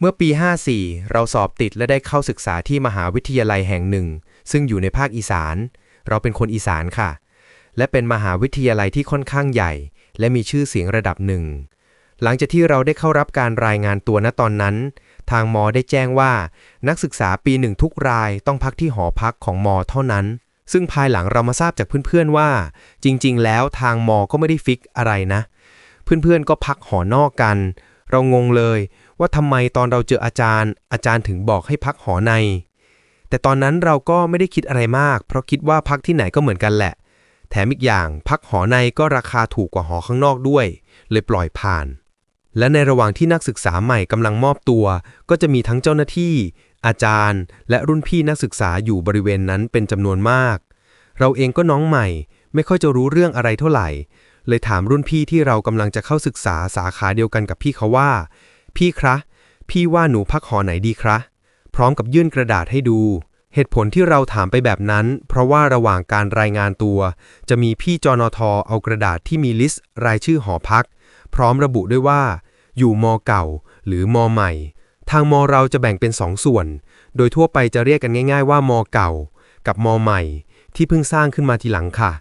เมื่อปี 54 เราสอบติดและได้เข้าศึกษาที่มหาวิทยาลัยแห่งหนึ่ง ซึ่งอยู่ในภาคอีสาน เราเป็นคนอีสานค่ะ และเป็นมหาวิทยาลัยที่ค่อนข้างใหญ่ และมีชื่อเสียงระดับหนึ่ง หลังจากที่เราได้เข้ารับการรายงานตัวณตอนนั้น ทางมอได้แจ้งว่า นักศึกษาปีหนึ่งทุกรายต้องพักที่หอพักของมอเท่านั้น ซึ่งภายหลังเรามาทราบจากเพื่อนๆว่า จริง ๆ แล้วทางมอก็ไม่ได้ฟิกอะไรนะ เพื่อนๆก็พักหอนอกกัน เรางงเลย ว่าทำไมตอนเราเจออาจารย์ อาจารย์ถึงบอกให้พักหอใน แต่ตอนนั้นเราก็ไม่ได้คิดอะไรมาก เพราะคิดว่าพักที่ไหนก็เหมือนกันแหละ แถมอีกอย่างพักหอในก็ราคาถูกกว่าหอข้างนอกด้วย เลยปล่อยผ่าน และในระหว่างที่นักศึกษาใหม่กำลังมอบตัว ก็จะมีทั้งเจ้าหน้าที่ อาจารย์ และรุ่นพี่นักศึกษาอยู่บริเวณนั้นเป็นจำนวนมาก เราเองก็น้องใหม่ ไม่ค่อยจะรู้เรื่องอะไรเท่าไหร่เลยถามรุ่นพี่ที่เรากำลังจะเข้าศึกษาสาขาเดียวกันกับพี่เขาว่า พี่คระ พี่ว่าหนูพักหอไหนดีคระ พร้อมกับยื่นกระดาษให้ดู เหตุผลที่เราถามไปแบบนั้น เพราะว่าระหว่างการรายงานตัว จะมีพี่จนทเอากระดาษที่มีลิสต์ รายชื่อหอพัก พร้อมระบุด้วยว่า อยู่มเก่า หรือมใหม่ ทางมเราจะแบ่งเป็นสองส่วน โดยทั่วไปจะเรียกกันง่าย ๆ ว่ามเก่า กับมใหม่ ที่เพิ่งสร้างขึ้นมาทีหลังค่ะ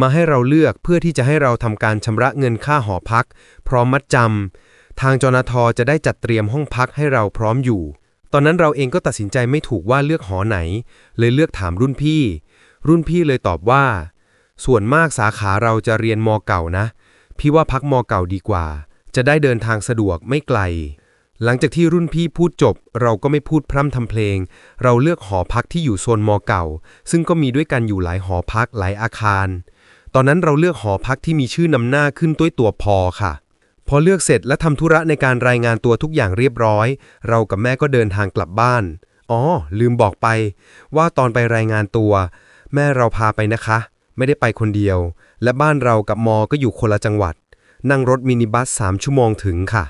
มาให้เราเลือกเพื่อที่จะให้เราทำการชำระเงินค่าหอพัก พร้อมมัดจำ ทางจนทจะได้จัดเตรียมห้องพักให้เราพร้อมอยู่ ตอนนั้นเราเองก็ตัดสินใจไม่ถูกว่าเลือกหอไหน เลยเลือกถามรุ่นพี่ รุ่นพี่เลยตอบว่า ส่วนมากสาขาเราจะเรียนมเก่านะ พี่ว่าพักมเก่าดีกว่า จะได้เดินทางสะดวกไม่ไกล หลังจากที่รุ่นพี่พูดจบ เราก็ไม่พูดพร่ำทำเพลง เราเลือกหอพักที่อยู่โซนมเก่า ซึ่งก็มีด้วยกันอยู่หลายหอพักหลายอาคาร ตอนนั้นเราเลือกหอพักที่มีชื่อนำหน้าขึ้นด้วยตัวพอค่ะ พอเลือกเสร็จและทำธุระในการรายงานตัวทุกอย่างเรียบร้อย เรากับแม่ก็เดินทางกลับบ้าน อ๋อ ลืมบอกไป ว่าตอนไปรายงานตัว แม่เราพาไปนะคะ ไม่ได้ไปคนเดียว และบ้านเรากับมอก็อยู่คนละจังหวัด นั่งรถมินิบัส 3 ชั่วโมงถึงค่ะ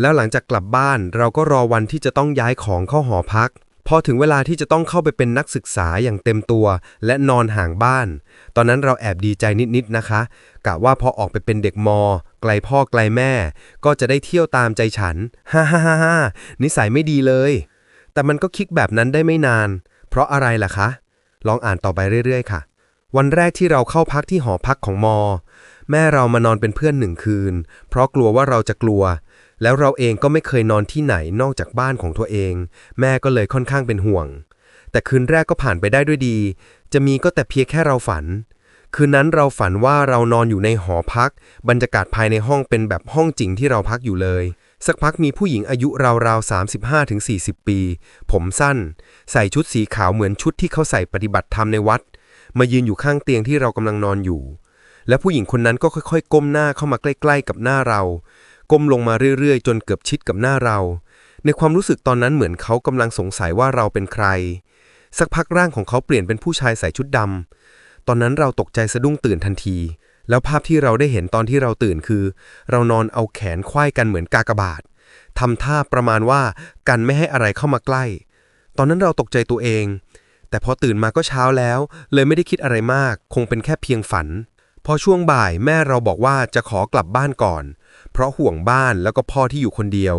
แล้วหลังจากกลับบ้านเราก็รอวันที่จะต้องย้ายของเข้าหอพัก พอถึงเวลาที่จะต้องเข้าไปเป็นนักศึกษาอย่างเต็มตัว และนอนห่างบ้าน ตอนนั้นเราแอบดีใจนิดๆนะคะ กะว่าพอออกไปเป็นเด็กมอ ไกลพ่อไกลแม่ ก็จะได้เที่ยวตามใจฉัน ฮ่าฮ่าฮ่าฮ่านิสัยไม่ดีเลย แต่มันก็คิดแบบนั้นได้ไม่นาน เพราะอะไรล่ะคะ ลองอ่านต่อไปเรื่อย ๆ ค่ะ วันแรกที่เราเข้าพักที่หอพักของมอ แม่เรามานอนเป็นเพื่อนหนึ่งคืน เพราะกลัวว่าเราจะกลัว แล้วเราเองก็ไม่เคยนอนที่ไหนนอกจากบ้านของตัวเอง แม่ก็เลยค่อนข้างเป็นห่วง แต่คืนแรกก็ผ่านไปได้ด้วยดี จะมีก็แต่เพียงแค่เราฝัน คืนนั้นเราฝันว่าเรานอนอยู่ในหอพัก บรรยากาศภายในห้องเป็นแบบห้องจริงที่เราพักอยู่เลย สักพักมีผู้หญิงอายุราวๆ35-40 ปี ผมสั้น ใส่ชุดสีขาวเหมือนชุดที่เขาใส่ปฏิบัติธรรมในวัด มายืนอยู่ข้างเตียงที่เรากำลังนอนอยู่ และผู้หญิงคนนั้นก็ค่อยๆ ก้มหน้าเข้ามาใกล้ ๆ กับหน้าเรา ก้มลงมาเรื่อยๆ จนเกือบชิดกับหน้าเรา ในความรู้สึกตอนนั้นเหมือนเขากำลังสงสัยว่าเราเป็นใคร สักพักร่างของเขาเปลี่ยนเป็นผู้ชายใส่ชุดดำ ตอนนั้นเราตกใจสะดุ้งตื่นทันที แล้วภาพที่เราได้เห็นตอนที่เราตื่นคือ เรานอนเอาแขนควายกันเหมือนกากบาททำท่าประมาณว่ากันไม่ให้อะไรเข้ามาใกล้ ตอนนั้นเราตกใจตัวเอง แต่พอตื่นมาก็เช้าแล้ว เลยไม่ได้คิดอะไรมาก คงเป็นแค่เพียงฝัน พอช่วงบ่ายแม่เราบอกว่าจะขอกลับบ้านก่อน เพราะห่วงบ้านแล้วก็พ่อที่อยู่คนเดียว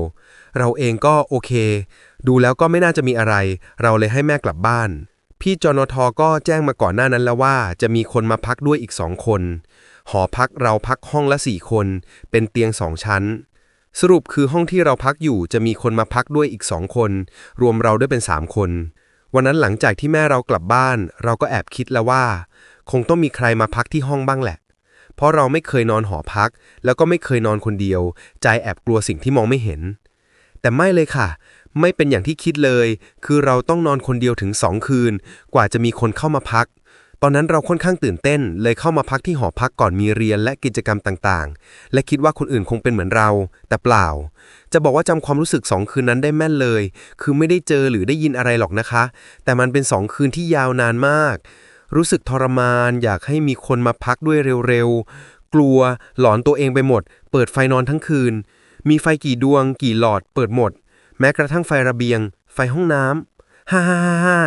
เราเองก็โอเค ดูแล้วก็ไม่น่าจะมีอะไร เราเลยให้แม่กลับบ้าน พี่จนทก็แจ้งมาก่อนหน้านั้นแล้วว่าจะมีคนมาพักด้วยอีกสองคน หอพักเราพักห้องละสี่คน เป็นเตียงสองชั้น สรุปคือห้องที่เราพักอยู่จะมีคนมาพักด้วยอีกสองคน รวมเราด้วยเป็นสามคน วันนั้นหลังจากที่แม่เรากลับบ้าน เราก็แอบคิดแล้วว่า คงต้องมีใครมาพักที่ห้องบ้างแหละ เพราะเราไม่เคยนอนหอพัก แล้วก็ไม่เคยนอนคนเดียว ใจแอบกลัวสิ่งที่มองไม่เห็น แต่ไม่เลยค่ะ ไม่เป็นอย่างที่คิดเลย คือเราต้องนอนคนเดียวถึงสองคืน กว่าจะมีคนเข้ามาพัก ตอนนั้นเราค่อนข้างตื่นเต้น เลยเข้ามาพักที่หอพักก่อนมีเรียนและกิจกรรมต่างๆ และคิดว่าคนอื่นคงเป็นเหมือนเรา แต่เปล่า จะบอกว่าจำความรู้สึกสองคืนนั้นได้แม่นเลย คือไม่ได้เจอหรือได้ยินอะไรหรอกนะคะ แต่มันเป็นสองคืนที่ยาวนานมาก รู้สึกทรมาน อยากให้มีคนมาพักด้วยเร็วๆ กลัว หลอนตัวเองไปหมด เปิดไฟนอนทั้งคืนมีไฟกี่ดวงกี่หลอดเปิดหมด ม้กระทั่งไฟระเบียง ไฟห้องน้ำฮ่าฮ่าฮ่าฮ่า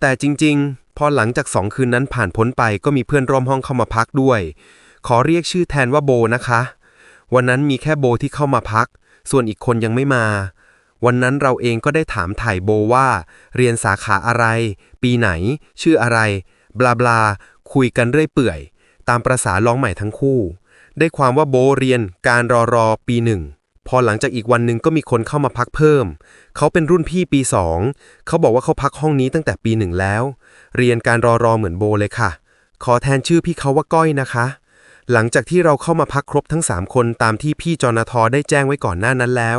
แต่จริงๆ พอหลังจากสองคืนนั้นผ่านพ้นไปก็มีเพื่อนร่วมห้องเข้ามาพักด้วย ขอเรียกชื่อแทนว่าโบนะคะ วันนั้นมีแค่โบที่เข้ามาพัก ส่วนอีกคนยังไม่มา วันนั้นเราเองก็ได้ถามถ่ายโบว่า เรียนสาขาอะไร ปีไหน ชื่ออะไร บลาบลาคุยกันเรื่อยเปื่อย ตามประษาร้องใหม่ทั้งคู่ ได้ความว่าโบเรียนการรอรอปีหนึ่ง พอหลังจากอีกวันหนึ่งก็มีคนเข้ามาพักเพิ่ม เขาเป็นรุ่นพี่ปีสองเขาบอกว่าเขาพักห้องนี้ตั้งแต่ปีหนึ่งแล้ว เรียนการรอรอเหมือนโบเลยค่ะ ขอแทนชื่อพี่เขาว่าก้อยนะคะ หลังจากที่เราเข้ามาพักครบทั้ง 3 คนตามที่พี่จอนทอได้แจ้งไว้ก่อนหน้านั้นแล้ว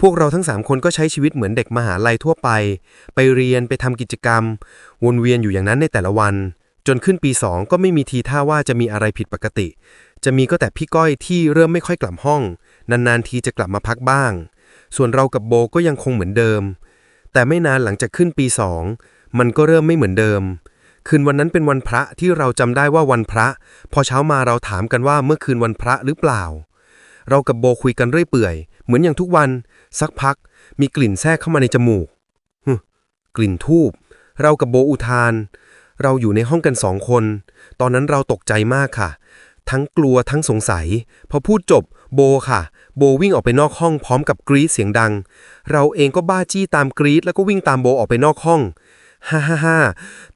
พวกเราทั้ง 3 คนก็ใช้ชีวิตเหมือนเด็กมหาลัยทั่วไป ไปเรียนไปทำกิจกรรม วนเวียนอยู่อย่างนั้นในแต่ละวัน จนขึ้นปี2ก็ไม่มีทีท่าว่าจะมีอะไรผิดปกติ จะมีก็แต่พี่ก้อยที่เริ่มไม่ค่อยกลับห้อง นานๆทีจะกลับมาพักบ้าง ส่วนเรากับโบก็ยังคงเหมือนเดิม แต่ไม่นานหลังจากขึ้นปี2มันก็เริ่มไม่เหมือนเดิม คืนวันนั้นเป็นวันพระที่เราจำได้ว่าวันพระ พอเช้ามาเราถามกันว่าเมื่อคืนวันพระหรือเปล่า เรากับโบคุยกันเรื่อยเปื่อย เหมือนอย่างทุกวัน สักพัก มีกลิ่นแทรกเข้ามาในจมูกกลิ่นทูบเรากับโบอุทาน เราอยู่ในห้องกันสองคน ตอนนั้นเราตกใจมากค่ะ ทั้งกลัวทั้งสงสัย พอพูดจบโบค่ะ โบวิ่งออกไปนอกห้องพร้อมกับกรีดเสียงดัง เราเองก็บ้าจี้ตามกรีดแล้วก็วิ่งตามโบออกไปนอกห้องฮ่าฮ่าฮ่า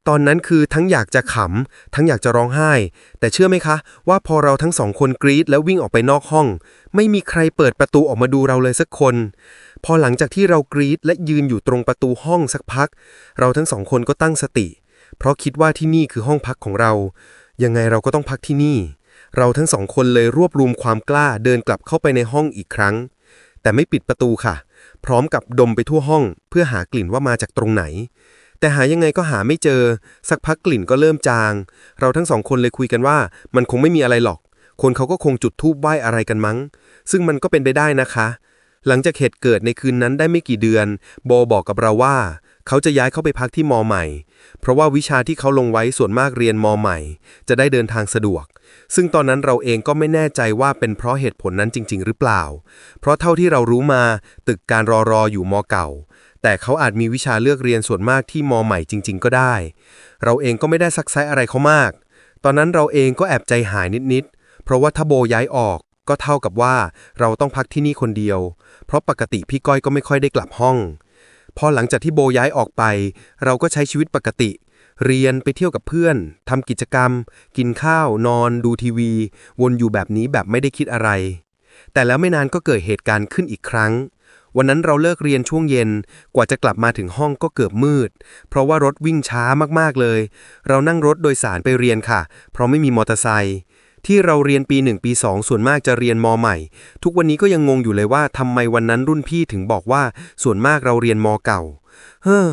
ตอนนั้นคือทั้งอยากจะขำ ทั้งอยากจะร้องไห้ แต่เชื่อไหมคะ ว่าพอเราทั้งสองคนกรีดแล้ววิ่งออกไปนอกห้อง ไม่มีใครเปิดประตูออกมาดูเราเลยสักคน พอหลังจากที่เรากรีดและยืนอยู่ตรงประตูห้องสักพัก เราทั้งสองคนก็ตั้งสติ เพราะคิดว่าที่นี่คือห้องพักของเรา ยังไงเราก็ต้องพักที่นี่ เราทั้งสองคนเลยรวบรวมความกล้าเดินกลับเข้าไปในห้องอีกครั้ง แต่ไม่ปิดประตูค่ะ พร้อมกับดมไปทั่วห้อง เพื่อหากลิ่นว่ามาจากตรงไหน แต่หายังไงก็หาไม่เจอ สักพักกลิ่นก็เริ่มจาง เราทั้งสองคนเลยคุยกันว่า มันคงไม่มีอะไรหรอก คนเขาก็คงจุดธูปไหว้อะไรกันมั้ง ซึ่งมันก็เป็นไปได้นะคะ หลังจากเหตุเกิดในคืนนั้นได้ไม่กี่เดือน โบบอกกับเราว่า เขาจะย้ายเข้าไปพักที่มอใหม่ เพราะว่าวิชาที่เขาลงไว้ส่วนมากเรียนมอใหม่ จะได้เดินทางสะดวก ซึ่งตอนนั้นเราเองก็ไม่แน่ใจว่าเป็นเพราะเหตุผลนั้นจริง ๆ หรือเปล่า เพราะเท่าที่เรารู้มาตึกการรอรออยู่มอเก่า แต่เขาอาจมีวิชาเลือกเรียนส่วนมากที่มอใหม่จริง ๆ ก็ได้ เราเองก็ไม่ได้ซักไซอะไรเขามาก ตอนนั้นเราเองก็แอบใจหายนิดๆ เพราะว่าถ้าโบย้ายออกก็เท่ากับว่าเราต้องพักที่นี่คนเดียว เพราะปกติพี่ก้อยก็ไม่ค่อยได้กลับห้อง พอหลังจากที่โบย้ายออกไป เราก็ใช้ชีวิตปกติ เรียนไปเที่ยวกับเพื่อนทำกิจกรรม กินข้าว นอน ดูทีวี วนอยู่แบบนี้แบบไม่ได้คิดอะไร แต่แล้วไม่นานก็เกิดเหตุการณ์ขึ้นอีกครั้ง วันนั้นเราเลิกเรียนช่วงเย็น กว่าจะกลับมาถึงห้องก็เกือบมืด เพราะว่ารถวิ่งช้ามากๆเลย เรานั่งรถโดยสารไปเรียนค่ะ เพราะไม่มีมอเตอร์ไซค์ ที่เราเรียนปี 1 ปี 2 ส่วนมากจะเรียนมใหม่ ทุกวันนี้ก็ยังงงอยู่เลยว่าทำไมวันนั้นรุ่นพี่ถึงบอกว่า ส่วนมากเราเรียนมเก่า เฮ้อ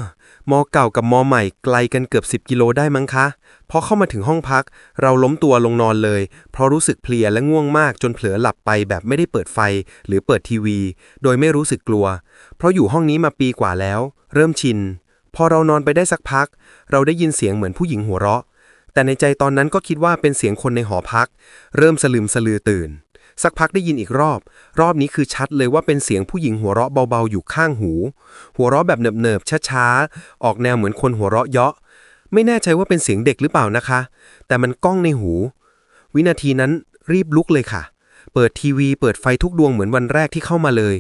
มเก่ากับมใหม่ไกลกันเกือบ 10 กิโลได้มั้งคะพอเข้ามาถึงห้องพัก เราล้มตัวลงนอนเลย เพราะรู้สึกเพลียและง่วงมากจนเผลอหลับไปแบบไม่ได้เปิดไฟหรือเปิดทีวี โดยไม่รู้สึกกลัว เพราะอยู่ห้องนี้มาปีกว่าแล้ว เริ่มชิน พอเรานอนไปได้สักพัก เราได้ยินเสียงเหมือนผู้หญิงหัวเราะ แต่ในใจตอนนั้นก็คิดว่าเป็นเสียงคนในหอพัก เริ่มสลืมสลือตื่น สักพักได้ยินอีกรอบ รอบนี้คือชัดเลยว่าเป็นเสียงผู้หญิงหัวเราะเบาๆอยู่ข้างหู หัวเราะแบบเนิบๆช้าๆออกแนวเหมือนคนหัวเราะเยาะ ไม่แน่ใจว่าเป็นเสียงเด็กหรือเปล่านะคะ แต่มันก้องในหู วินาทีนั้นรีบลุกเลยค่ะ เปิดทีวีเปิดไฟทุกดวงเหมือนวันแรกที่เข้ามาเลย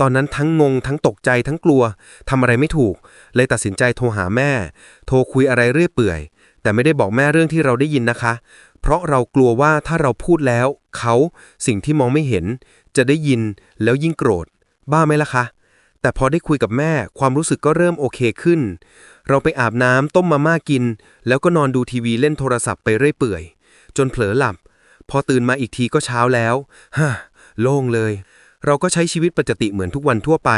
ตอนนั้นทั้งงง ทั้งตกใจทั้งกลัวทำอะไรไม่ถูก เลยตัดสินใจโทรหาแม่ โทรคุยอะไรเรื่อยเปื่อย แต่ไม่ได้บอกแม่เรื่องที่เราได้ยินนะคะ เพราะเรากลัวว่าถ้าเราพูดแล้ว เขาสิ่งที่มองไม่เห็น จะได้ยินแล้วยิ่งโกรธ บ้าไหมล่ะคะ แต่พอได้คุยกับแม่ความรู้สึกก็เริ่มโอเคขึ้น เราไปอาบน้ำต้มมาม่ากิน แล้วก็นอนดูทีวีเล่นโทรศัพท์ไปเรื่อยเปื่อย จนเผลอหลับ พอตื่นมาอีกทีก็เช้าแล้วฮ่าโล่งเลย เราก็ใช้ชีวิตปกติเหมือนทุกวันทั่วไป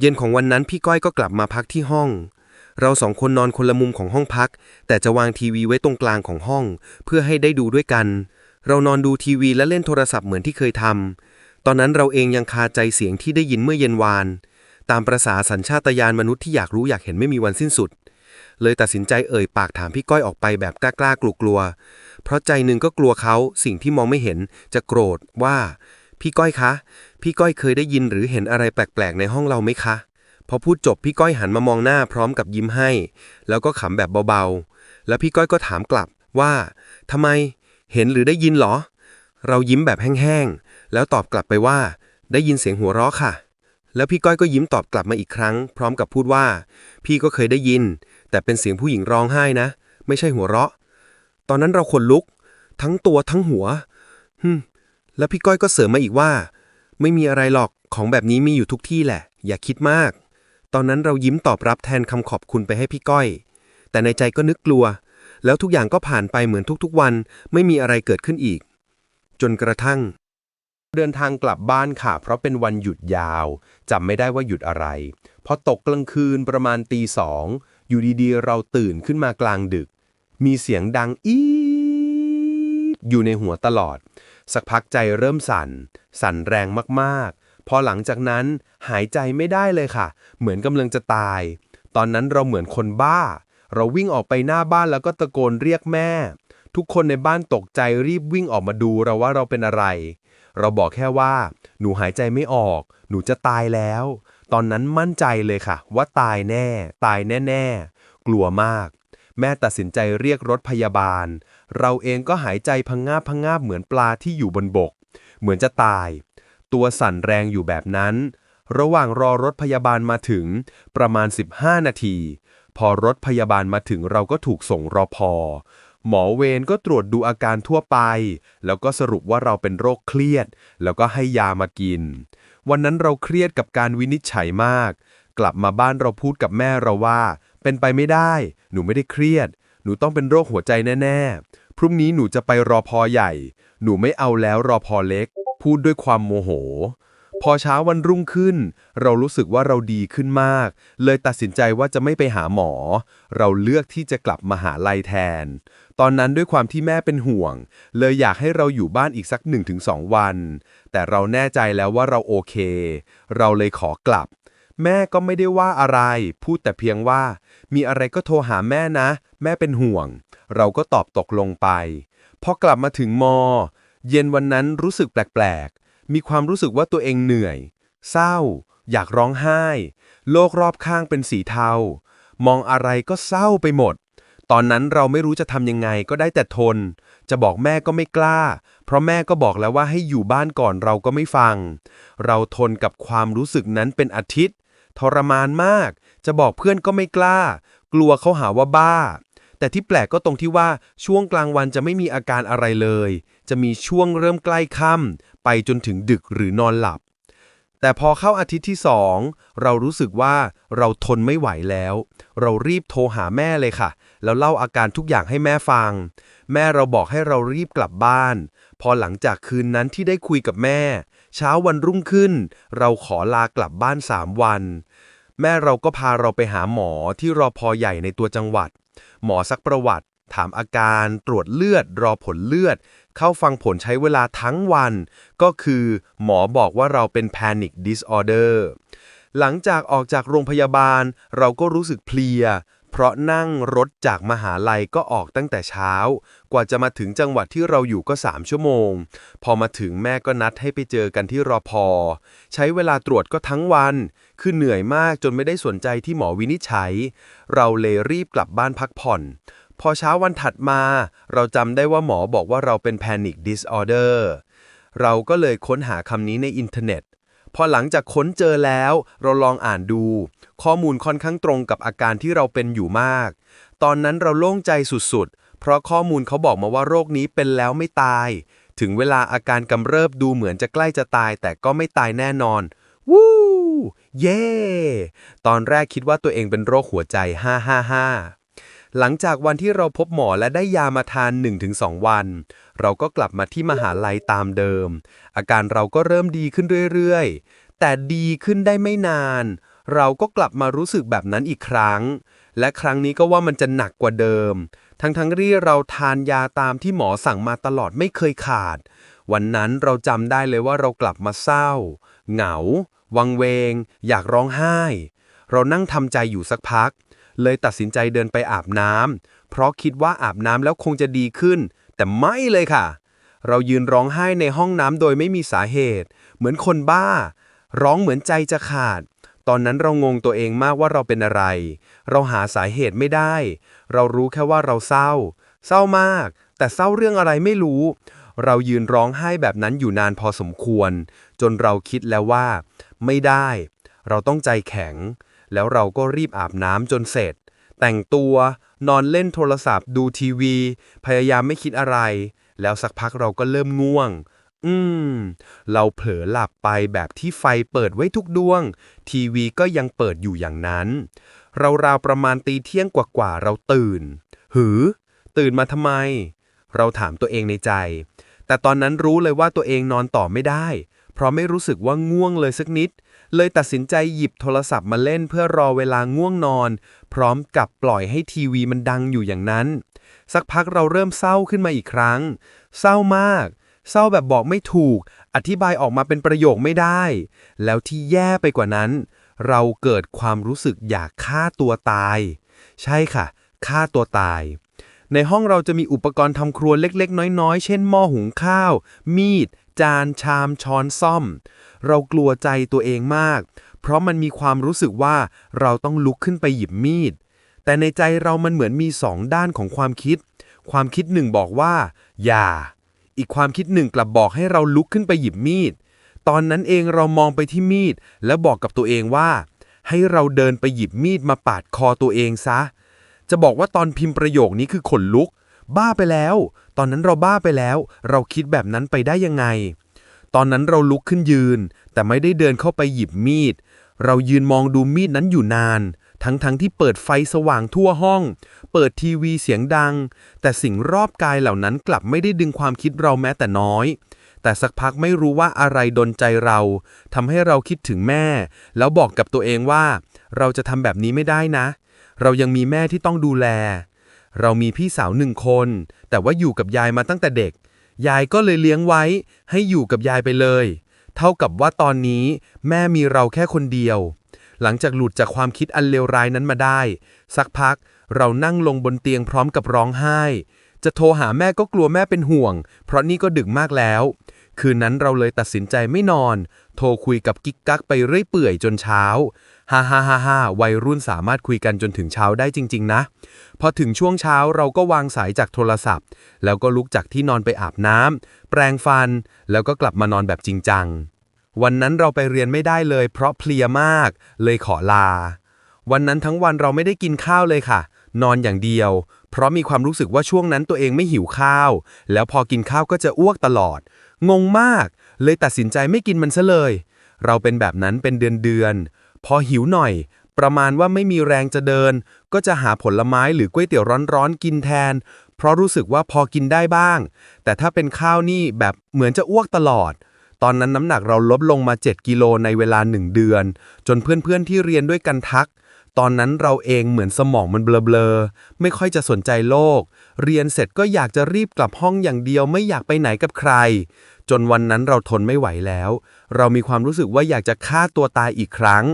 เย็นของวันนั้นพี่ก้อยก็กลับมาพักที่ห้อง เราสองคนนอนคนละมุมของห้องพัก แต่จะวางทีวีไว้ตรงกลางของห้อง เพื่อให้ได้ดูด้วยกัน เรานอนดูทีวีและเล่นโทรศัพท์เหมือนที่เคยทำตอนนั้นเราเองยังคาใจเสียงที่ได้ยินเมื่อเย็นวาน ตามประษาสัญชาตญาณมนุษย์ที่อยากรู้อยากเห็นไม่มีวันสิ้นสุด เลยตัดสินใจเอ่ยปากถามพี่ก้อยออกไปแบบกล้าๆกลัวๆเพราะใจหนึ่งก็กลัวเขาสิ่งที่มองไม่เห็นจะโกรธว่า พี่ก้อยคะ พี่ก้อยเคยได้ยินหรือเห็นอะไรแปลกๆในห้องเราไหมคะ อพูดจบพี่ก้อยหันมามองหน้าพร้อมกับยิ้มให้ แล้วก็ขำแบบเบาๆ แล้วพี่ก้อยก็ถามกลับว่าทำไม เห็นหรือได้ยินเหรอ เรายิ้มแบบแห้งๆ แล้วตอบกลับไปว่า ได้ยินเสียงหัวเราะค่ะ แล้วพี่ก้อยก็ยิ้มตอบกลับมาอีกครั้ง พร้อมกับพูดว่า พี่ก็เคยได้ยิน แต่เป็นเสียงผู้หญิงร้องไห้นะ ไม่ใช่หัวเราะ ตอนนั้นเราขนลุก ทั้งตัวทั้งหัวฮึมแล้วพี่ก้อยก็เสริมมาอีกว่า ไม่มีอะไรหรอกของแบบนี้มีอยู่ทุกที่แหละ อย่าคิดมาก ตอนนั้นเรายิ้มตอบรับแทนคำขอบคุณไปให้พี่ก้อย แต่ในใจก็นึกกลัว แล้วทุกอย่างก็ผ่านไปเหมือนทุกๆวัน ไม่มีอะไรเกิดขึ้นอีก จนกระทั่ง เดินทางกลับบ้านค่ะ เพราะเป็นวันหยุดยาวจำไม่ได้ว่าหยุดอะไร พอตกกลางคืนประมาณตีสอง อยู่ดีๆ เราตื่นขึ้นมากลางดึก มีเสียงดังอีอยู่ในหัวตลอด สักพักใจเริ่มสั่น สั่นแรงมาก พอหลังจากนั้นหายใจไม่ได้เลยค่ะ เหมือนกำลังจะตาย ตอนนั้นเราเหมือนคนบ้า เราวิ่งออกไปหน้าบ้านแล้วก็ตะโกนเรียกแม่ ทุกคนในบ้านตกใจรีบวิ่งออกมาดูเราว่าเราเป็นอะไร เราบอกแค่ว่า หนูหายใจไม่ออก หนูจะตายแล้ว ตอนนั้นมั่นใจเลยค่ะ ว่าตายแน่ ตายแน่ ๆ กลัวมาก แม่ตัดสินใจเรียกรถพยาบาล เราเองก็หายใจพังงาบพังงาบเหมือนปลาที่อยู่บนบก เหมือนจะตาย ตัวสั่นแรงอยู่แบบนั้น ระหว่างรอรถพยาบาลมาถึง ประมาณ 15 นาที พอรถพยาบาลมาถึงเราก็ถูกส่งรอพอ หมอเวรก็ตรวจดูอาการทั่วไป แล้วก็สรุปว่าเราเป็นโรคเครียด แล้วก็ให้ยามากิน วันนั้นเราเครียดกับการวินิจฉัยมาก กลับมาบ้านเราพูดกับแม่เราว่า เป็นไปไม่ได้ หนูไม่ได้เครียด หนูต้องเป็นโรคหัวใจแน่ ๆ พรุ่งนี้หนูจะไปรอพอใหญ่ หนูไม่เอาแล้วรอพอเล็ก พูดด้วยความโมโห พอเช้าวันรุ่งขึ้น เรารู้สึกว่าเราดีขึ้นมาก เลยตัดสินใจว่าจะไม่ไปหาหมอ เราเลือกที่จะกลับมาหาลัยแทน ตอนนั้นด้วยความที่แม่เป็นห่วง เลยอยากให้เราอยู่บ้านอีกสัก 1-2 วัน แต่เราแน่ใจแล้วว่าเราโอเค เราเลยขอกลับแม่ก็ไม่ได้ว่าอะไร พูดแต่เพียงว่า มีอะไรก็โทรหาแม่นะ แม่เป็นห่วง เราก็ตอบตกลงไป พอกลับมาถึงมอ เย็นวันนั้นรู้สึกแปลกๆ มีความรู้สึกว่าตัวเองเหนื่อย เศร้า อยากร้องไห้ โลกรอบข้างเป็นสีเทา มองอะไรก็เศร้าไปหมด ตอนนั้นเราไม่รู้จะทำยังไงก็ได้แต่ทน จะบอกแม่ก็ไม่กล้า เพราะแม่ก็บอกแล้วว่าให้อยู่บ้านก่อนเราก็ไม่ฟัง เราทนกับความรู้สึกนั้นเป็นอาทิตย์ ทรมานมาก จะบอกเพื่อนก็ไม่กล้า กลัวเขาหาว่าบ้า แต่ที่แปลกก็ตรงที่ว่าช่วงกลางวันจะไม่มีอาการอะไรเลย จะมีช่วงเริ่มใกล้ค่ำไปจนถึงดึกหรือนอนหลับ แต่พอเข้าอาทิตย์ที่สองเรารู้สึกว่าเราทนไม่ไหวแล้ว เรารีบโทรหาแม่เลยค่ะ แล้วเล่าอาการทุกอย่างให้แม่ฟัง แม่เราบอกให้เรารีบกลับบ้าน พอหลังจากคืนนั้นที่ได้คุยกับแม่ เช้าวันรุ่งขึ้น เราขอลากลับบ้านสามวันแม่เราก็พาเราไปหาหมอที่รอพอใหญ่ในตัวจังหวัด หมอซักประวัติ ถามอาการตรวจเลือด รอผลเลือด เข้าฟังผลใช้เวลาทั้งวัน ก็คือหมอบอกว่าเราเป็น panic disorder หลังจากออกจากโรงพยาบาล เราก็รู้สึกเพลีย เพราะนั่งรถจากมหาลัยก็ออกตั้งแต่เช้า กว่าจะมาถึงจังหวัดที่เราอยู่ก็3ชั่วโมง พอมาถึงแม่ก็นัดให้ไปเจอกันที่รอพอ ใช้เวลาตรวจก็ทั้งวัน คือเหนื่อยมากจนไม่ได้สนใจที่หมอวินิจฉัย เราเลยรีบกลับบ้านพักผ่อน พอเช้าวันถัดมา เราจำได้ว่าหมอบอกว่าเราเป็น panic disorder เราก็เลยค้นหาคำนี้ในอินเทอร์เน็ต พอหลังจากค้นเจอแล้ว เราลองอ่านดู ข้อมูลค่อนข้างตรงกับอาการที่เราเป็นอยู่มาก ตอนนั้นเราโล่งใจสุดๆ เพราะข้อมูลเขาบอกมาว่าโรคนี้เป็นแล้วไม่ตาย ถึงเวลาอาการกำเริบดูเหมือนจะใกล้จะตาย แต่ก็ไม่ตายแน่นอน วู้ เย่ ตอนแรกคิดว่าตัวเองเป็นโรคหัวใจ 555 หลังจากวันที่เราพบหมอและได้ยามาทาน 1-2 วัน เราก็กลับมาที่มหาลัยตามเดิม อาการเราก็เริ่มดีขึ้นเรื่อยๆ แต่ดีขึ้นได้ไม่นาน เราก็กลับมารู้สึกแบบนั้นอีกครั้ง และครั้งนี้ก็ว่ามันจะหนักกว่าเดิม ทั้งๆที่เราทานยาตามที่หมอสั่งมาตลอดไม่เคยขาด วันนั้นเราจำได้เลยว่าเรากลับมาเศร้า เหงา วังเวง อยากร้องไห้ เรานั่งทำใจอยู่สักพัก เลยตัดสินใจเดินไปอาบน้ำเพราะคิดว่าอาบน้ำแล้วคงจะดีขึ้น แต่ไม่เลยค่ะ เรายืนร้องไห้ในห้องน้ำโดยไม่มีสาเหตุ เหมือนคนบ้า ร้องเหมือนใจจะขาด ตอนนั้นเรางงตัวเองมากว่าเราเป็นอะไร เราหาสาเหตุไม่ได้ เรารู้แค่ว่าเราเศร้า เศร้ามาก แต่เศร้าเรื่องอะไรไม่รู้ เรายืนร้องไห้แบบนั้นอยู่นานพอสมควร จนเราคิดแล้วว่า ไม่ได้ เราต้องใจแข็ง แล้วเราก็รีบอาบน้ำจนเสร็จ แต่งตัว นอนเล่นโทรศัพท์ ดูทีวี พยายามไม่คิดอะไร แล้วสักพักเราก็เริ่มง่วง อืม เราเผลอหลับไปแบบที่ไฟเปิดไว้ทุกดวง ทีวีก็ยังเปิดอยู่อย่างนั้นเราราวๆประมาณตีเที่ยงกว่าๆเราตื่น หือ ตื่นมาทำไม เราถามตัวเองในใจ แต่ตอนนั้นรู้เลยว่าตัวเองนอนต่อไม่ได้ เพราะไม่รู้สึกว่าง่วงเลยสักนิด เลยตัดสินใจหยิบโทรศัพท์มาเล่นเพื่อรอเวลาง่วงนอน พร้อมกับปล่อยให้ทีวีมันดังอยู่อย่างนั้น สักพักเราเริ่มเศร้าขึ้นมาอีกครั้ง เศร้ามาก เศร้าแบบบอกไม่ถูก อธิบายออกมาเป็นประโยคไม่ได้ แล้วที่แย่ไปกว่านั้น เราเกิดความรู้สึกอยากฆ่าตัวตาย ใช่ค่ะฆ่าตัวตายในห้องเราจะมีอุปกรณ์ทำครัวเล็กๆ น้อยๆ เช่นหม้อหุงข้าว มีด จาน ชาม ช้อน ซ่อม เรากลัวใจตัวเองมาก เพราะมันมีความรู้สึกว่าเราต้องลุกขึ้นไปหยิบมีด แต่ในใจเรามันเหมือนมีสองด้านของความคิด ความคิดหนึ่งบอกว่า อย่า อีกความคิดหนึ่งกลับบอกให้เราลุกขึ้นไปหยิบมีด ตอนนั้นเองเรามองไปที่มีด แล้วบอกกับตัวเองว่า ให้เราเดินไปหยิบมีดมาปาดคอตัวเองซะ จะบอกว่าตอนพิมพ์ประโยคนี้คือขนลุก บ้าไปแล้ว ตอนนั้นเราบ้าไปแล้ว เราคิดแบบนั้นไปได้ยังไง ตอนนั้นเราลุกขึ้นยืน แต่ไม่ได้เดินเข้าไปหยิบมีด เรายืนมองดูมีดนั้นอยู่นาน ทั้งๆทที่เปิดไฟสว่างทั่วห้อง เปิดทีวีเสียงดัง แต่สิ่งรอบกายเหล่านั้นกลับไม่ได้ดึงความคิดเราแม้แต่น้อย แต่สักพักไม่รู้ว่าอะไรดนใจเราทำให้เราคิดถึงแม่ แล้วบอกกับตัวเองว่า เราจะทำแบบนี้ไม่ได้นะ เรายังมีแม่ที่ต้องดูแล เรามีพี่สาวหนึ่งคน แต่ว่าอยู่กับยายมาตั้งแต่เด็ก ยายก็เลยเลี้ยงไว้ ให้อยู่กับยายไปเลย เท่ากับว่าตอนนี้แม่มีเราแค่คนเดียว หลังจากหลุดจากความคิดอันเลวร้ายนั้นมาได้ สักพักเรานั่งลงบนเตียงพร้อมกับร้องไห้ จะโทรหาแม่ก็กลัวแม่เป็นห่วง เพราะนี่ก็ดึกมากแล้ว คืนนั้นเราเลยตัดสินใจไม่นอน โทรคุยกับกิ๊กกักไปเรื่อยเปื่อยจนเช้าฮ่าฮ่าฮ่าฮ่าวัยรุ่นสามารถคุยกันจนถึงเช้าได้จริง ๆ นะ พอถึงช่วงเช้าเราก็วางสายจากโทรศัพท์ แล้วก็ลุกจากที่นอนไปอาบน้ำแปรงฟัน แล้วก็กลับมานอนแบบจริงจัง วันนั้นเราไปเรียนไม่ได้เลย เพราะเพลียมาก เลยขอลา วันนั้นทั้งวันเราไม่ได้กินข้าวเลยค่ะ นอนอย่างเดียว เพราะมีความรู้สึกว่าช่วงนั้นตัวเองไม่หิวข้าว แล้วพอกินข้าวก็จะอ้วกตลอด งงมาก เลยตัดสินใจไม่กินมันซะเลย เราเป็นแบบนั้นเป็นเดือนเดือนๆ พอหิวหน่อย ประมาณว่าไม่มีแรงจะเดิน ก็จะหาผลไม้หรือก๋วยเตี๋ยวร้อนๆกินแทน เพราะรู้สึกว่าพอกินได้บ้าง แต่ถ้าเป็นข้าวนี่แบบเหมือนจะอ้วกตลอด ตอนนั้นน้ำหนักเราลดลงมา 7 กิโลในเวลา 1 เดือน จนเพื่อนๆที่เรียนด้วยกันทัก ตอนนั้นเราเองเหมือนสมองมันเบลอๆ ไม่ค่อยจะสนใจโลก เรียนเสร็จก็อยากจะรีบกลับห้องอย่างเดียวไม่อยากไปไหนกับใครจนวันนั้นเราทนไม่ไหวแล้ว เรามีความรู้สึกว่าอยากจะฆ่าตัวตายอีกครั้ง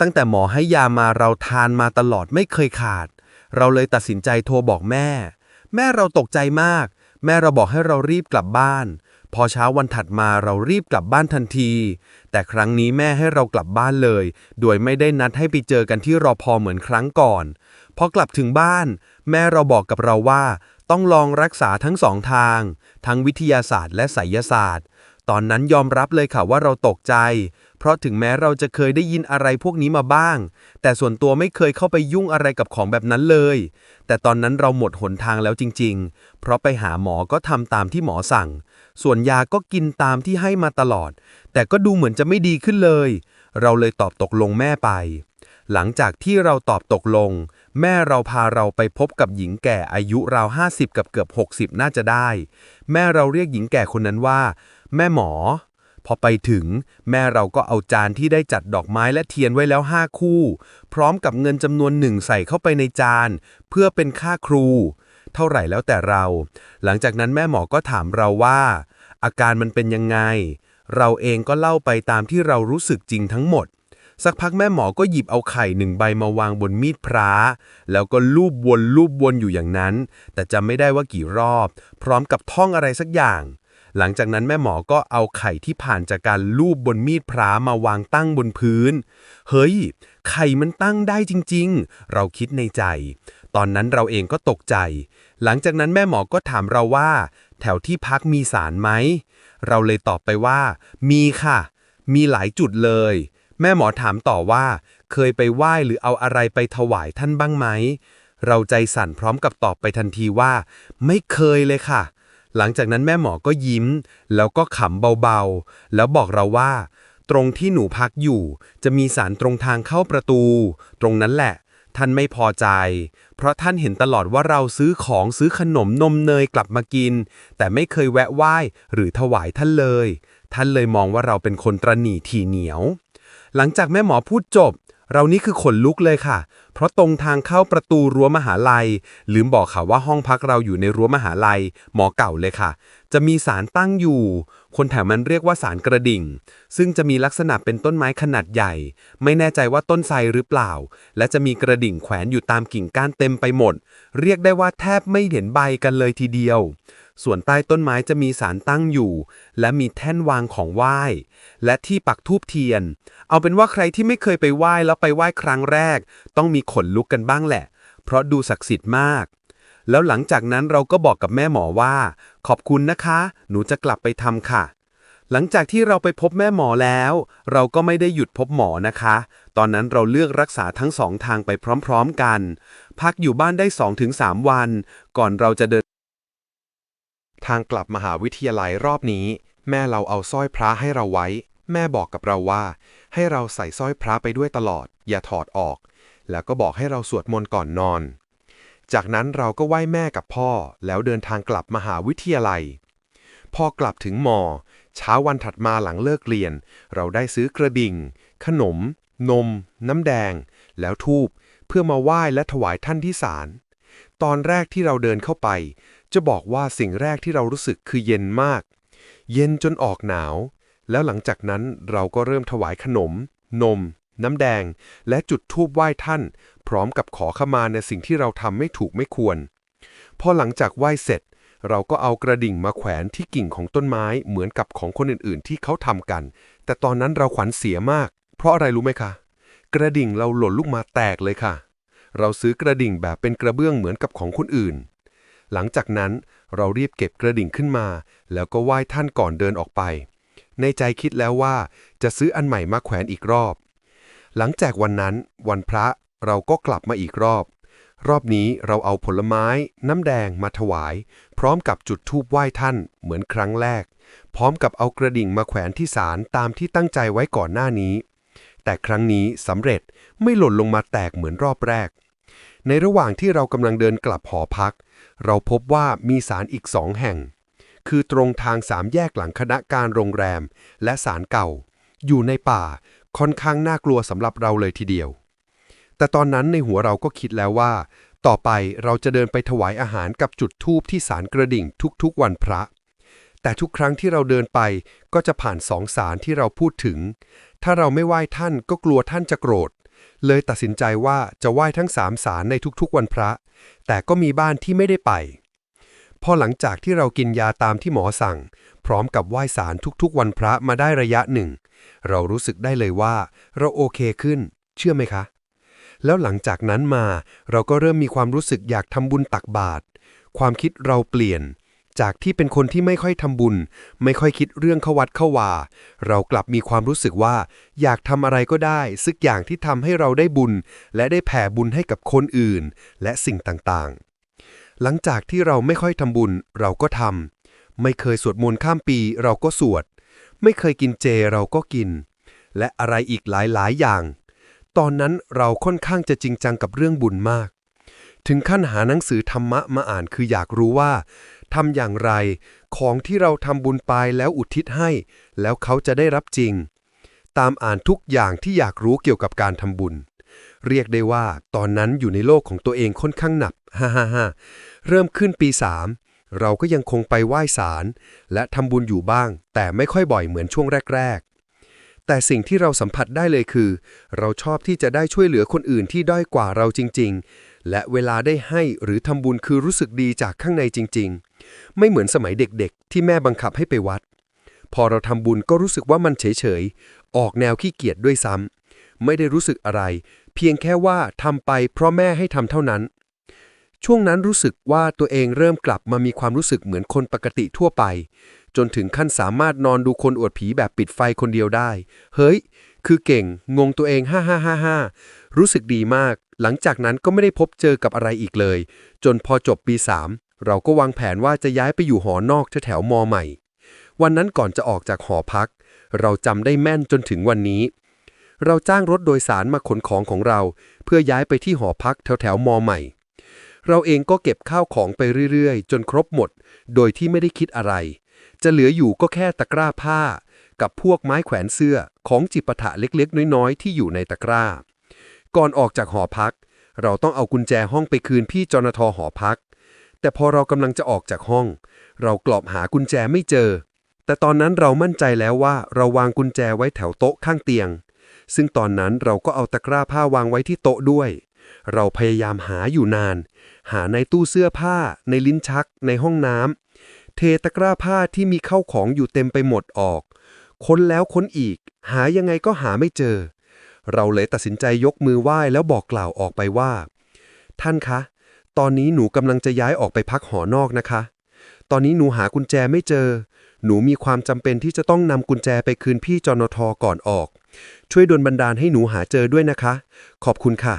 ตั้งแต่หมอให้ยามาเราทานมาตลอดไม่เคยขาด เราเลยตัดสินใจโทรบอกแม่ แม่เราตกใจมาก แม่เราบอกให้เรารีบกลับบ้าน พอเช้าวันถัดมาเรารีบกลับบ้านทันที แต่ครั้งนี้แม่ให้เรากลับบ้านเลย โดยไม่ได้นัดให้ไปเจอกันที่รอพอเหมือนครั้งก่อน พอกลับถึงบ้าน แม่เราบอกกับเราว่า ต้องลองรักษาทั้งสองทาง ทั้งวิทยาศาสตร์และไสยศาสตร์ ตอนนั้นยอมรับเลยค่ะว่าเราตกใจ เพราะถึงแม้เราจะเคยได้ยินอะไรพวกนี้มาบ้าง แต่ส่วนตัวไม่เคยเข้าไปยุ่งอะไรกับของแบบนั้นเลย แต่ตอนนั้นเราหมดหนทางแล้วจริง ๆ เพราะไปหาหมอก็ทำตามที่หมอสั่ง ส่วนยาก็กินตามที่ให้มาตลอด แต่ก็ดูเหมือนจะไม่ดีขึ้นเลย เราเลยตอบตกลงแม่ไป หลังจากที่เราตอบตกลง แม่เราพาเราไปพบกับหญิงแก่อายุราว50 กับเกือบ 60 น่าจะได้ แม่เราเรียกหญิงแก่คนนั้นว่า แม่หมอ พอไปถึง แม่เราก็เอาจานที่ได้จัดดอกไม้และเทียนไว้แล้ว5คู่ พร้อมกับเงินจำนวนหนึ่งใส่เข้าไปในจาน เพื่อเป็นค่าครู เท่าไหร่แล้วแต่เรา หลังจากนั้นแม่หมอก็ถามเราว่า อาการมันเป็นยังไง เราเองก็เล่าไปตามที่เรารู้สึกจริงทั้งหมด สักพักแม่หมอก็หยิบเอาไข่หนึ่งใบมาวางบนมีดพระแล้วก็ลูบวนลูบวนอยู่อย่างนั้น แต่จำไม่ได้ว่ากี่รอบ พร้อมกับท่องอะไรสักอย่าง หลังจากนั้นแม่หมอก็เอาไข่ที่ผ่านจากการลูบบนมีดพระมาวางตั้งบนพื้น เฮ้ย ไข่มันตั้งได้จริง ๆ เราคิดในใจ ตอนนั้นเราเองก็ตกใจ หลังจากนั้นแม่หมอก็ถามเราว่า แถวที่พักมีสารไหม เราเลยตอบไปว่า มีค่ะ มีหลายจุดเลย แม่หมอถามต่อว่า เคยไปไหว้หรือเอาอะไรไปถวายท่านบ้างไหมเราใจสั่นพร้อมกับตอบไปทันทีว่า ไม่เคยเลยค่ะ หลังจากนั้นแม่หมอก็ยิ้ม แล้วก็ขำเบาๆ แล้วบอกเราว่า ตรงที่หนูพักอยู่ จะมีสารตรงทางเข้าประตู ตรงนั้นแหละ ท่านไม่พอใจ เพราะท่านเห็นตลอดว่าเราซื้อของซื้อขนมนมเนยกลับมากิน แต่ไม่เคยแวะไหว้หรือถวายท่านเลย ท่านเลยมองว่าเราเป็นคนตรหนีทีเหนียว หลังจากแม่หมอพูดจบ เรานี่คือขนลุกเลยค่ะ เพราะตรงทางเข้าประตูรั้วมหาลัย ลืมบอกค่ะว่าห้องพักเราอยู่ในรั้วมหาลัย หมอเก่าเลยค่ะ จะมีสารตั้งอยู่ คนแถวมันเรียกว่าสารกระดิ่ง ซึ่งจะมีลักษณะเป็นต้นไม้ขนาดใหญ่ ไม่แน่ใจว่าต้นไทรหรือเปล่า และจะมีกระดิ่งแขวนอยู่ตามกิ่งก้านเต็มไปหมด เรียกได้ว่าแทบไม่เห็นใบกันเลยทีเดียว ส่วนใต้ต้นไม้จะมีสารตั้งอยู่ และมีแท่นวางของไหว้ และที่ปักทูบเทียน เอาเป็นว่าใครที่ไม่เคยไปไหว้แล้วไปไหว้ครั้งแรก ต้องมีขนลุกกันบ้างแหละ เพราะดูศักดิ์สิทธิ์มาก แล้วหลังจากนั้นเราก็บอกกับแม่หมอว่า ขอบคุณนะคะ หนูจะกลับไปทำค่ะหลังจากที่เราไปพบแม่หมอแล้ว เราก็ไม่ได้หยุดพบหมอนะคะ ตอนนั้นเราเลือกรักษาทั้งสองทางไปพร้อมๆกัน พักอยู่บ้านได้ 2-3 วัน ก่อนเราจะเดิน ทางกลับมหาวิทยาลัยรอบนี้ แม่เราเอาสร้อยพระให้เราไว้ แม่บอกกับเราว่า ให้เราใส่สร้อยพระไปด้วยตลอด อย่าถอดออก แล้วก็บอกให้เราสวดมนต์ก่อนนอน จากนั้นเราก็ไหว้แม่กับพ่อ แล้วเดินทางกลับมหาวิทยาลัย พอกลับถึงมอ เช้าวันถัดมาหลังเลิกเรียน เราได้ซื้อกระดิ่ง ขนม นม น้ำแดง แล้วทูบเพื่อมาไหว้และถวายท่านที่ศาลตอนแรกที่เราเดินเข้าไปจะบอกว่าสิ่งแรกที่เรารู้สึกคือเย็นมาก เย็นจนออกหนาว แล้วหลังจากนั้นเราก็เริ่มถวายขนม นม น้ำแดง และจุดธูปไหว้ท่าน พร้อมกับขอขมาในสิ่งที่เราทำไม่ถูกไม่ควร พอหลังจากไหว้เสร็จ เราก็เอากระดิ่งมาแขวนที่กิ่งของต้นไม้เหมือนกับของคนอื่นๆ ที่เขาทำกัน แต่ตอนนั้นเราขวัญเสียมาก เพราะอะไรรู้ไหมคะ กระดิ่งเราหล่นลูกมาแตกเลยค่ะ เราซื้อกระดิ่งแบบเป็นกระเบื้องเหมือนกับของคนอื่น หลังจากนั้นเรารีบเก็บกระดิ่งขึ้นมา แล้วก็ไหว้ท่านก่อนเดินออกไป ในใจคิดแล้วว่าจะซื้ออันใหม่มาแขวนอีกรอบ หลังจากวันนั้น วันพระเราก็กลับมาอีกรอบ รอบนี้เราเอาผลไม้ น้ำแดงมาถวาย พร้อมกับจุดธูปไหว้ท่านเหมือนครั้งแรก พร้อมกับเอากระดิ่งมาแขวนที่ศาลตามที่ตั้งใจไว้ก่อนหน้านี้ แต่ครั้งนี้สำเร็จไม่หล่นลงมาแตกเหมือนรอบแรกในระหว่างที่เรากำลังเดินกลับหอพัก เราพบว่ามีศาลอีกสองแห่ง คือตรงทางสามแยกหลังคณะการโรงแรม และศาลเก่า อยู่ในป่าค่อนข้างน่ากลัวสำหรับเราเลยทีเดียว แต่ตอนนั้นในหัวเราก็คิดแล้วว่า ต่อไปเราจะเดินไปถวายอาหารกับจุดธูปที่ศาลกระดิ่งทุกๆวันพระ แต่ทุกครั้งที่เราเดินไปก็จะผ่านสองศาลที่เราพูดถึง ถ้าเราไม่ไหว้ท่านก็กลัวท่านจะโกรธ เลยตัดสินใจว่าจะไหว้ทั้งสามศาลในทุกๆวันพระ แต่ก็มีบ้านที่ไม่ได้ไป พอหลังจากที่เรากินยาตามที่หมอสั่ง พร้อมกับไหว้ศาลทุกๆวันพระมาได้ระยะหนึ่ง เรารู้สึกได้เลยว่า เราโอเคขึ้น เชื่อไหมคะ แล้วหลังจากนั้นมาเราก็เริ่มมีความรู้สึกอยากทำบุญตักบาตรความคิดเราเปลี่ยน จากที่เป็นคนที่ไม่ค่อยทำบุญ ไม่ค่อยคิดเรื่องเข้าวัดเข้าวา เรากลับมีความรู้สึกว่า อยากทำอะไรก็ได้สักอย่างที่ทำให้เราได้บุญ และได้แผ่บุญให้กับคนอื่น และสิ่งต่างๆ หลังจากที่เราไม่ค่อยทำบุญ เราก็ทำไม่เคยสวดมนต์ข้ามปี เราก็สวด ไม่เคยกินเจเราก็กิน และอะไรอีกหลายๆ อย่าง ตอนนั้นเราค่อนข้างจะจริงจังกับเรื่องบุญมาก ถึงขั้นหาหนังสือธรรมะมาอ่านคืออยากรู้ว่า ทำอย่างไร ของที่เราทำบุญไปแล้วอุทิศให้ แล้วเขาจะได้รับจริง ตามอ่านทุกอย่างที่อยากรู้เกี่ยวกับการทำบุญ เรียกได้ว่า ตอนนั้นอยู่ในโลกของตัวเองค่อนข้างหนักฮ่าฮ่าฮ่าเริ่มขึ้นปี3เราก็ยังคงไปไหว้ศาลและทำบุญอยู่บ้าง แต่ไม่ค่อยบ่อยเหมือนช่วงแรก ๆ แต่สิ่งที่เราสัมผัสได้เลยคือ เราชอบที่จะได้ช่วยเหลือคนอื่นที่ด้อยกว่าเราจริง ๆ และเวลาได้ให้หรือทำบุญคือรู้สึกดีจากข้างในจริง ๆ ไม่เหมือนสมัยเด็กๆ ที่แม่บังคับให้ไปวัด พอเราทำบุญก็รู้สึกว่ามันเฉยๆ ออกแนวขี้เกียจด้วยซ้ำไม่ได้รู้สึกอะไร เพียงแค่ว่าทำไปเพราะแม่ให้ทำเท่านั้น ช่วงนั้นรู้สึกว่าตัวเองเริ่มกลับมามีความรู้สึกเหมือนคนปกติทั่วไป จนถึงขั้นสามารถนอนดูคนอวดผีแบบปิดไฟคนเดียวได้ เฮ้ย คือเก่ง งงตัวเอง5555รู้สึกดีมาก หลังจากนั้นก็ไม่ได้พบเจอกับอะไรอีกเลย จนพอจบปี 3 เราก็วางแผนว่าจะย้ายไปอยู่หอนอกแถวมอใหม่ วันนั้นก่อนจะออกจากหอพัก เราจำได้แม่นจนถึงวันนี้ เราจ้างรถโดยสารมาขนของของเรา เพื่อย้ายไปที่หอพักแถวๆมอใหม่ เราเองก็เก็บข้าวของไปเรื่อยๆ จนครบหมด โดยที่ไม่ได้คิดอะไร จะเหลืออยู่ก็แค่ตะกร้าผ้า กับพวกไม้แขวนเสื้อของจิปาถะเล็กๆ น้อยๆ ที่อยู่ในตะกร้า ก่อนออกจากหอพัก เราต้องเอากุญแจห้องไปคืนพี่จนทอหอพัก แต่พอเรากำลังจะออกจากห้อง เรากลอบหากุญแจไม่เจอ แต่ตอนนั้นเรามั่นใจแล้วว่าเราวางกุญแจไว้แถวโต๊ะข้างเตียง ซึ่งตอนนั้นเราก็เอาตะกร้าผ้าวางไว้ที่โต๊ะด้วย เราพยายามหาอยู่นาน หาในตู้เสื้อผ้า ในลิ้นชัก ในห้องน้ำเทตะกร้าผ้าที่มีเข้าของอยู่เต็มไปหมดออก ค้นแล้วค้นอีก หายังไงก็หาไม่เจอ เราเลยตัดสินใจยกมือไหว้แล้วบอกกล่าวออกไปว่า ท่านคะ ตอนนี้หนูกำลังจะย้ายออกไปพักหอนอกนะคะ ตอนนี้หนูหากุญแจไม่เจอ หนูมีความจำเป็นที่จะต้องนำกุญแจไปคืนพี่จนทก่อนออก ช่วยดลบันดาลให้หนูหาเจอด้วยนะคะ ขอบคุณค่ะ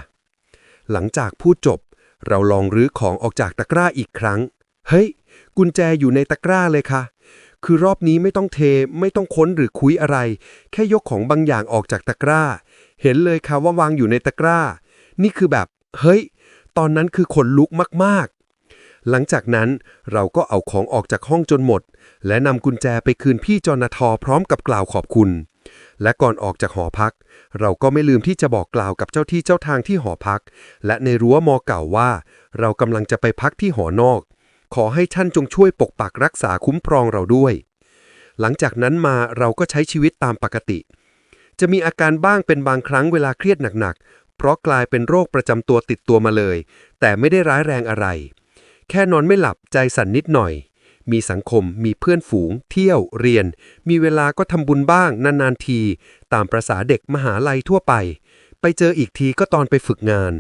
หลังจากพูดจบ เราลองรื้อของออกจากตะกร้าอีกครั้ง เฮ้ย กุญแจอยู่ในตะกร้าเลยค่ะ คือรอบนี้ไม่ต้องเทไม่ต้องค้นหรือคุยอะไร แค่ยกของบางอย่างออกจากตะกร้า เห็นเลยค่ะว่าวางอยู่ในตะกร้า นี่คือแบบ เฮ้ย ตอนนั้นคือขนลุกมากๆ หลังจากนั้นเราก็เอาของออกจากห้องจนหมด และนำกุญแจไปคืนพี่จอนาทอพร้อมกับกล่าวขอบคุณ และก่อนออกจากหอพัก เราก็ไม่ลืมที่จะบอกกล่าวกับเจ้าที่เจ้าทางที่หอพัก และในรั้วมอเก่าว่า เรากำลังจะไปพักที่หอนอก ขอให้ท่านจงช่วยปกปักรักษาคุ้มครองเราด้วย หลังจากนั้นมาเราก็ใช้ชีวิตตามปกติจะมีอาการบ้างเป็นบางครั้งเวลาเครียดหนักๆ เพราะกลายเป็นโรคประจำตัวติดตัวมาเลย แต่ไม่ได้ร้ายแรงอะไร แค่นอนไม่หลับใจสั่นนิดหน่อย มีสังคม มีเพื่อนฝูง เที่ยว เรียน มีเวลาก็ทำบุญบ้าง นาน ๆ ที ตามประษาเด็กมหาลัยทั่วไป ไปเจออีกทีก็ตอนไปฝึกงาน